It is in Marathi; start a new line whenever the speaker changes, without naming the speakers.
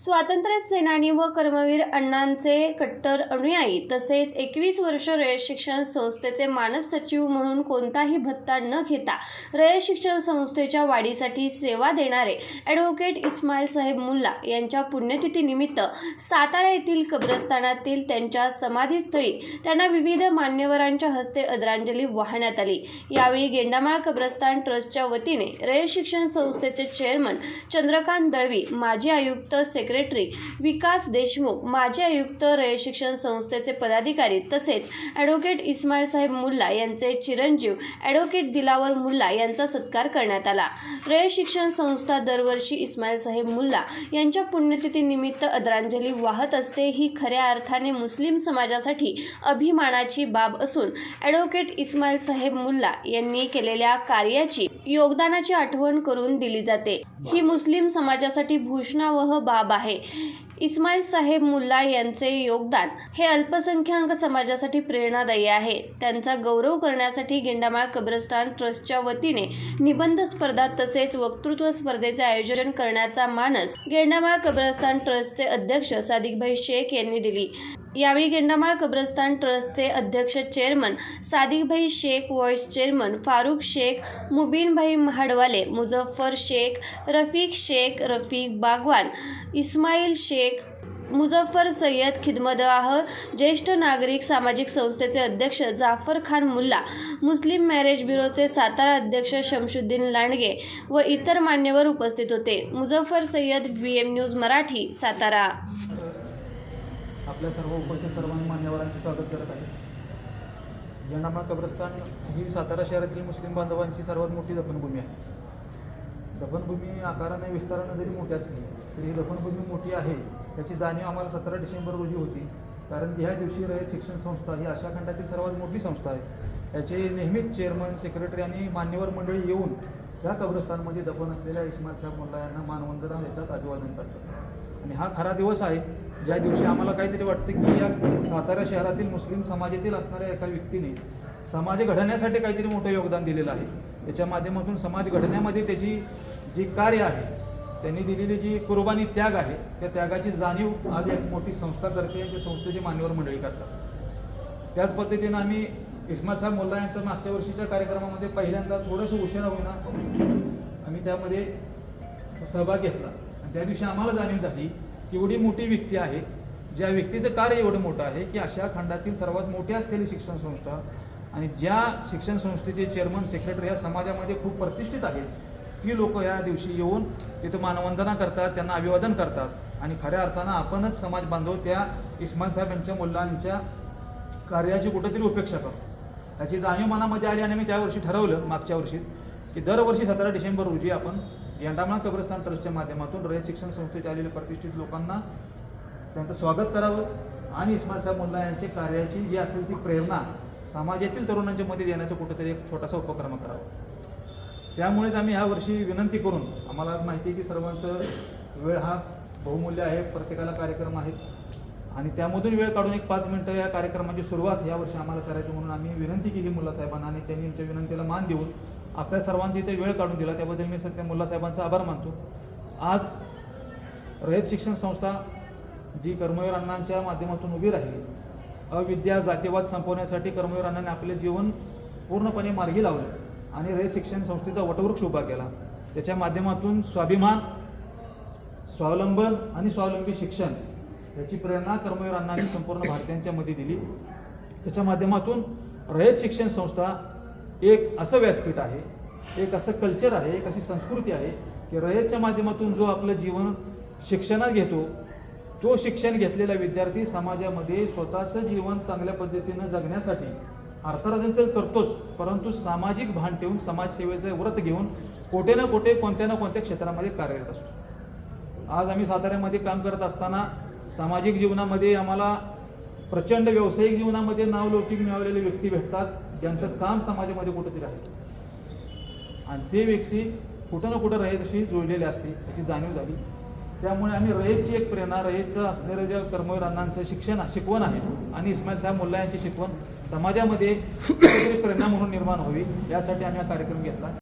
स्वातंत्र्य सेनानी व कर्मवीर अण्णांचे कट्टर अनुयायी तसेच एकवीस वर्ष रयत शिक्षण संस्थेचे मानद सचिव म्हणून कोणताही भत्ता न घेता रयत शिक्षण संस्थेच्या वाढीसाठी सेवा देणारे ॲडव्होकेट इस्माईल साहेब मुल्ला यांच्या पुण्यतिथीनिमित्त सातारा येथील कब्रस्तानातील त्यांच्या समाधीस्थळी त्यांना विविध मान्यवरांच्या हस्ते आदरांजली वाहण्यात आली. यावेळी गेंडामाळ कब्रस्तान ट्रस्टच्या वतीने रयत शिक्षण संस्थेचे चेअरमन चंद्रकांत दळवी माजी आयुक्त सेक्रेटरी विकास देशमुख माजी आयुक्त रयत शिक्षण संस्थेचे पदाधिकारी तसेच ॲडव्होकेट इस्माईल साहेब मुल्ला यांचे चिरंजीव ॲडव्होकेट दिलावर मुल्ला यांचा सत्कार करण्यात आला. रयत शिक्षण संस्था दरवर्षी इस्माईल साहेब मुल्ला यांच्या पुण्यतिथीनिमित्त आदरांजली वाहत असते. ही खऱ्या अर्थाने मुस्लिम समाजासाठी अभिमानाची बाब असून ॲडव्होकेट इस्माईल साहेब मुल्ला यांनी केलेल्या कार्याची योगदानाची आठवण करून दिली जाते. ही मुस्लिम समाजासाठी भूषणावह बाब आहे. आहे. इस्माईल साहेब मुल्ला यांचे योगदान हे अल्पसंख्याक समाजासाठी प्रेरणादायी आहे. त्यांचा गौरव करण्यासाठी गेंडामाळ कब्रस्तान ट्रस्टच्या वतीने निबंध स्पर्धा तसेच वक्तृत्व स्पर्धेचे आयोजन करण्याचा मानस गेंडामाळ कब्रस्तान ट्रस्टचे अध्यक्ष सादिकभाई शेख यांनी दिली. यावेळी गेंडामाळ कब्रस्तान ट्रस्टचे अध्यक्ष chairman Sadikbhai Shaikh vice chairman Farukh Shaikh Mubinbhai महाडवाले Muzaffar Shaikh Rafiq Shaikh Rafiq Bagwan Ismail Shaikh Muzaffar Sayyed Khidmatgah ज्येष्ठ नागरिक सामाजिक संस्थेचे अध्यक्ष जाफर खान मुल्ला मुस्लिम मॅरेज ब्युरोचे सातारा अध्यक्ष शमशुद्दीन लांडगे व इतर मान्यवर उपस्थित होते. Muzaffar Sayyed V M news Marathi Satara.
आपल्या सर्व उपस्थित सर्व मान्यवरांचे स्वागत करत आहे. जनामा कब्रस्तान ही सातारा शहरातील मुस्लिम बांधवांची सर्वात मोठी दफनभूमी आहे. दफनभूमी आकाराने विस्ताराने जरी मोठी असली तरी ही दफनभूमी मोठी आहे त्याची जाणीव आम्हाला सतरा डिसेंबर रोजी होती. कारण ह्या दिवशी रयत शिक्षण संस्था ही आशा खंडातील सर्वात मोठी संस्था आहे. याचे नेहमीच चेअरमन सेक्रेटरी आणि मान्यवर मंडळी येऊन या कब्रस्तानमध्ये दफन असलेल्या इस्माईल साहेब मुल्ला यांना मानवंदना देतात अभिवादन करतात. आणि हा खरा दिवस आहे. ज्या दिवशी आम्हाला काहीतरी वाटते की या सातारा शहरातील मुस्लिम समाजातील असणाऱ्या एका व्यक्तीने समाज घडण्यासाठी काहीतरी मोठं योगदान दिलेलं आहे. त्याच्या माध्यमातून समाज घडण्यामध्ये त्याची जी कार्य आहे त्यांनी दिलेली जी कुर्बानी त्याग आहे त्या त्यागाची जाणीव आज एक मोठी संस्था करते आणि त्या संस्थेची मान्यवर मंडळी करतात. त्याच पद्धतीनं आम्ही इस्मासाहेब मोल्ला यांचा मागच्या वर्षीच्या कार्यक्रमामध्ये पहिल्यांदा थोडंसं उशिरा होईना आम्ही त्यामध्ये सहभाग घेतला. आणि त्या दिवशी आम्हाला जाणीव झाली एवढी मोठी व्यक्ती आहे ज्या व्यक्तीचं कार्य एवढं मोठं आहे की अशा खंडातील सर्वात मोठी असलेली शिक्षण संस्था आणि ज्या शिक्षण संस्थेचे चेअरमन सेक्रेटरी या समाजामध्ये खूप प्रतिष्ठित आहेत ती लोक या दिवशी येऊन तिथं मानवंदना करतात त्यांना अभिवादन करतात. आणि खऱ्या अर्थानं आपणच समाज बांधव त्या इस्मान साहेब यांच्या मुलांच्या कार्याची कुठेतरी उपेक्षा करतो त्याची जाणीव मनामध्ये आली आणि मी त्या वर्षी ठरवलं मागच्या वर्षी की दरवर्षी सतरा डिसेंबर रोजी आपण यंडामाळ कब्रस्तान ट्रस्टच्या माध्यमातून रयत शिक्षण संस्थेत आलेले प्रतिष्ठित लोकांना त्यांचं स्वागत करावं आणि इस्माईल साहेब मुल्ला यांच्या कार्याची जी असेल ती प्रेरणा समाजातील तरुणांच्या मध्ये देण्याचा कुठेतरी एक छोटासा उपक्रम करावा. त्यामुळेच आम्ही ह्या वर्षी विनंती करून आम्हाला माहिती आहे की सर्वांचं वेळ हा बहुमूल्य आहे प्रत्येकाला कार्यक्रम आहेत. आणि त्यामधून वेळ काढून एक पाच मिनटं या कार्यक्रमाची सुरुवात या वर्षी आम्हाला करायचं म्हणून आम्ही विनंती केली मुलासाहेबांना आणि त्यांनी आमच्या विनंतीला मान देऊन आपल्या सर्वांची इथे वेळ काढून दिला. त्याबद्दल मी सध्या मुलासाहेबांचा आभार मानतो. आज रयत शिक्षण संस्था जी कर्मवीर अण्णांच्या माध्यमातून उभी राहिली अविद्या जातीवाद संपवण्यासाठी कर्मवीर अण्णांनी आपले जीवन पूर्णपणे मार्गी लावले आणि रयत शिक्षण संस्थेचा वटवृक्ष उभा केला. त्याच्या माध्यमातून स्वाभिमान स्वावलंबन आणि स्वावलंबी शिक्षण याची प्रेरणा कर्मवीर अण्णांनी संपूर्ण भारतीयांच्या मध्ये दिली. त्याच्या माध्यमातून रयत शिक्षण संस्था एक असं व्यासपीठ आहे एक असं कल्चर आहे एक अशी संस्कृती आहे की रयतच्या माध्यमातून जो आपलं जीवन शिक्षणात घेतो तो शिक्षण घेतलेला विद्यार्थी समाजामध्ये स्वतःचं जीवन चांगल्या पद्धतीनं जगण्यासाठी अर्थार्जन तर करतोच परंतु सामाजिक भान ठेवून समाजसेवेचं व्रत घेऊन कोठे ना कुठे कोणत्या ना कोणत्या क्षेत्रामध्ये कार्यरत असतो. आज आम्ही साताऱ्यामध्ये काम करत असताना सामाजिक जीवनामध्ये आम्हाला प्रचंड व्यावसायिक जीवनामध्ये नावलौकिक मिळवलेले व्यक्ती भेटतात. ज्यांचं काम समाजामध्ये कुठंतरी आहे. आणि ते व्यक्ती कुठं ना कुठं रयतशी जुळलेले असते याची जाणीव झाली. त्यामुळे आम्ही रयतची एक प्रेरणा रयतचं असणारं ज्या कर्मवीर अण्णांचं शिक्षण शिकवण आहे आणि इस्माईल साहेब मुल्ला यांची शिकवण समाजामध्ये प्रेरणा म्हणून निर्माण व्हावी यासाठी आम्ही हा कार्यक्रम घेतला.